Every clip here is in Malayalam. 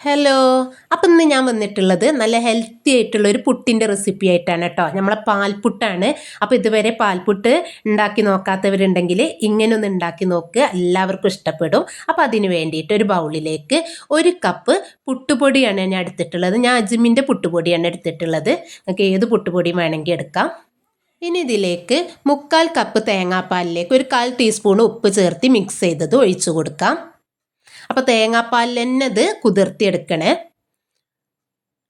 ഹലോ അപ്പം ഇന്ന് ഞാൻ വന്നിട്ടുള്ളത് നല്ല ഹെൽത്തി ആയിട്ടുള്ള ഒരു പുട്ടിന്റെ റെസിപ്പി ആയിട്ടാണ് കേട്ടോ. നമ്മളെ പാൽപുട്ടാണ്. അപ്പോൾ ഇതുവരെ പാൽപുട്ട് ഉണ്ടാക്കി നോക്കാത്തവരുണ്ടെങ്കിൽ ഇങ്ങനെ ഒന്ന് ഉണ്ടാക്കി നോക്കുക എല്ലാവർക്കും ഇഷ്ടപ്പെടും. അപ്പോൾ അതിന് വേണ്ടിയിട്ട് ഒരു ബൗളിലേക്ക് ഒരു കപ്പ് പുട്ടുപൊടിയാണ് ഞാൻ എടുത്തിട്ടുള്ളത്. ഞാൻ അജ്മിന്റെ പുട്ടുപൊടിയാണ് എടുത്തിട്ടുള്ളത്. നിങ്ങൾക്ക് ഏത് പുട്ടുപൊടിയും വേണമെങ്കിൽ എടുക്കാം. ഇനി ഇതിലേക്ക് മുക്കാൽ കപ്പ് തേങ്ങാപ്പാലിലേക്ക് ഒരു കാൽ ടീസ്പൂൺ ഉപ്പ് ചേർത്ത് മിക്സ് ചെയ്തത് ഒഴിച്ചു കൊടുക്കാം. അപ്പോൾ തേങ്ങാപ്പാലിൽ തന്നെ ഇത് കുതിർത്തിയെടുക്കണേ.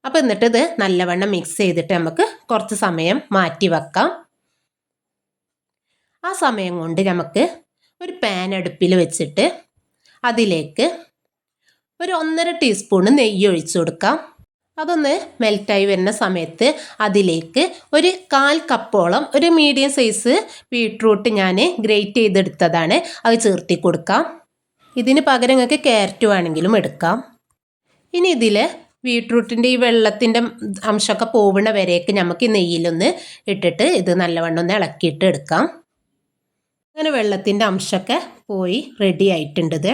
അപ്പോൾ എന്നിട്ട് ഇത് നല്ലവണ്ണം മിക്സ് ചെയ്തിട്ട് നമുക്ക് കുറച്ച് സമയം മാറ്റി വെക്കാം. ആ സമയം കൊണ്ട് നമുക്ക് ഒരു പാൻ അടുപ്പിൽ വെച്ചിട്ട് അതിലേക്ക് ഒരു ഒന്നര ടീസ്പൂൺ നെയ്യ് ഒഴിച്ചു കൊടുക്കാം. അതൊന്ന് മെൽറ്റായി വരുന്ന സമയത്ത് അതിലേക്ക് ഒരു കാൽ കപ്പോളം ഒരു മീഡിയം സൈസ് ബീട്രൂട്ട് ഞാൻ ഗ്രേറ്റ് ചെയ്തെടുത്തതാണ്. അത് ചേർത്തി കൊടുക്കാം. ഇതിന് പകരം നിങ്ങൾക്ക് ക്യാരറ്റ് വേണമെങ്കിലും എടുക്കാം. ഇനി ഇതിൽ ബീട്രൂട്ടിന്റെ ഈ വെള്ളത്തിന്റെ അംശമൊക്കെ പോകുന്ന വരേക്ക് നമുക്ക് ഈ നെയ്യിലൊന്ന് ഇട്ടിട്ട് ഇത് നല്ലവണ്ണം ഒന്ന് ഇളക്കിയിട്ട് എടുക്കാം. അങ്ങനെ വെള്ളത്തിന്റെ അംശമൊക്കെ പോയി റെഡി ആയിട്ടുണ്ടത്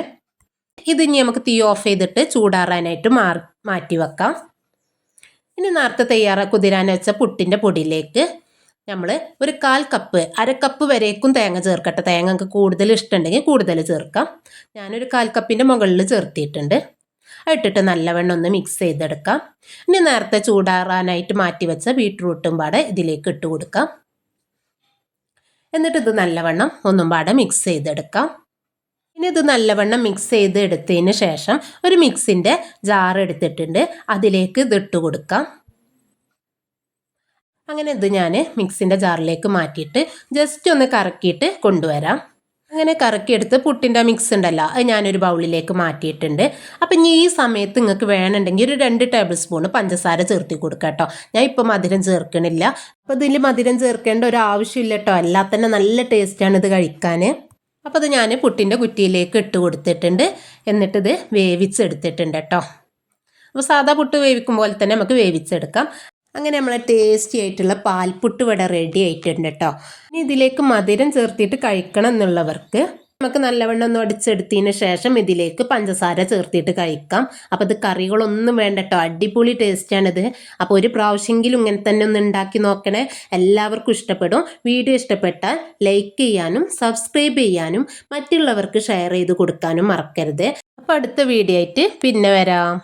ഇത്. ഇനി നമുക്ക് തീ ഓഫ് ചെയ്തിട്ട് ചൂടാറാനായിട്ട് മാറി മാറ്റി വെക്കാം ഇനി നേരത്തെ തയ്യാറാ വെച്ച പുട്ടിന്റെ പൊടിയിലേക്ക് നമ്മൾ ഒരു കാൽ കപ്പ് അര കപ്പ് വരേക്കും തേങ്ങ ചേർക്കട്ടെ. തേങ്ങ നമുക്ക് കൂടുതൽ ഇഷ്ടമുണ്ടെങ്കിൽ കൂടുതൽ ചേർക്കാം. ഞാനൊരു കാൽ കപ്പിന്റെ മുകളിൽ ചേർത്തിയിട്ടുണ്ട് ഇട്ടിട്ട് നല്ലവണ്ണം ഒന്ന് മിക്സ് ചെയ്തെടുക്കാം. ഇനി നേരത്തെ ചൂടാറാനായിട്ട് മാറ്റി വെച്ച ബീട്രൂട്ടും പാടെ ഇതിലേക്ക് ഇട്ട് കൊടുക്കാം. എന്നിട്ട് ഇത് നല്ലവണ്ണം ഒന്നും പാടെ മിക്സ് ചെയ്തെടുക്കാം. ഇനി ഇത് നല്ലവണ്ണം മിക്സ് ചെയ്ത് എടുത്തതിന് ശേഷം ഒരു മിക്സിന്റെ ജാർ എടുത്തിട്ടുണ്ട്. അതിലേക്ക് ഇത് ഇട്ട് കൊടുക്കാം. അങ്ങനെ ഇത് ഞാൻ മിക്സിന്റെ ജാറിലേക്ക് മാറ്റിയിട്ട് ജസ്റ്റ് ഒന്ന് കറക്കിയിട്ട് കൊണ്ടുവരാം. അങ്ങനെ കറക്കിയെടുത്ത് പുട്ടിന്റെ മിക്സ് ഉണ്ടല്ലോ അത് ഞാനൊരു ബൗളിലേക്ക് മാറ്റിയിട്ടുണ്ട്. അപ്പം ഇനി ഈ സമയത്ത് നിങ്ങൾക്ക് വേണമെങ്കിൽ ഒരു രണ്ട് ടേബിൾ സ്പൂൺ പഞ്ചസാര ചേർത്തി കൊടുക്കുക കേട്ടോ ഞാൻ ഇപ്പം മധുരം ചേർക്കണില്ല. അപ്പോൾ ഇതിൽ മധുരം ചേർക്കേണ്ട ഒരു ആവശ്യമില്ല കേട്ടോ അല്ലാതെ തന്നെ നല്ല ടേസ്റ്റാണ് ഇത് കഴിക്കാൻ അപ്പോൾ അത് ഞാൻ പുട്ടിന്റെ കുറ്റിയിലേക്ക് ഇട്ട് കൊടുത്തിട്ടുണ്ട്. എന്നിട്ടിത് വേവിച്ചെടുത്തിട്ടുണ്ട് കേട്ടോ അപ്പോൾ സാധാ പുട്ട് വേവിക്കും പോലെ തന്നെ നമുക്ക് വേവിച്ചെടുക്കാം. അങ്ങനെ നമ്മളെ ടേസ്റ്റി ആയിട്ടുള്ള പാൽപുട്ട് വട റെഡി ആയിട്ടുണ്ട് കേട്ടോ ഇനി ഇതിലേക്ക് മധുരം ചേർത്തിട്ട് കഴിക്കണം എന്നുള്ളവർക്ക് നമുക്ക് നല്ലവണ്ണം ഒന്ന് അടിച്ചെടുത്തതിന് ശേഷം ഇതിലേക്ക് പഞ്ചസാര ചേർത്തിട്ട് കഴിക്കാം. അപ്പോൾ ഇത് കറികളൊന്നും വേണ്ട കേട്ടോ അടിപൊളി ടേസ്റ്റാണിത് അപ്പോൾ ഒരു പ്രാവശ്യമെങ്കിലും ഇങ്ങനെ തന്നെ ഒന്ന് ഉണ്ടാക്കി നോക്കണേ. എല്ലാവർക്കും ഇഷ്ടപ്പെടും. വീഡിയോ ഇഷ്ടപ്പെട്ടാൽ ലൈക്ക് ചെയ്യാനും സബ്സ്ക്രൈബ് ചെയ്യാനും മറ്റുള്ളവർക്ക് ഷെയർ ചെയ്ത് കൊടുക്കാനും മറക്കരുത്. അപ്പോൾ അടുത്ത വീഡിയോ ആയിട്ട് പിന്നെ വരാം.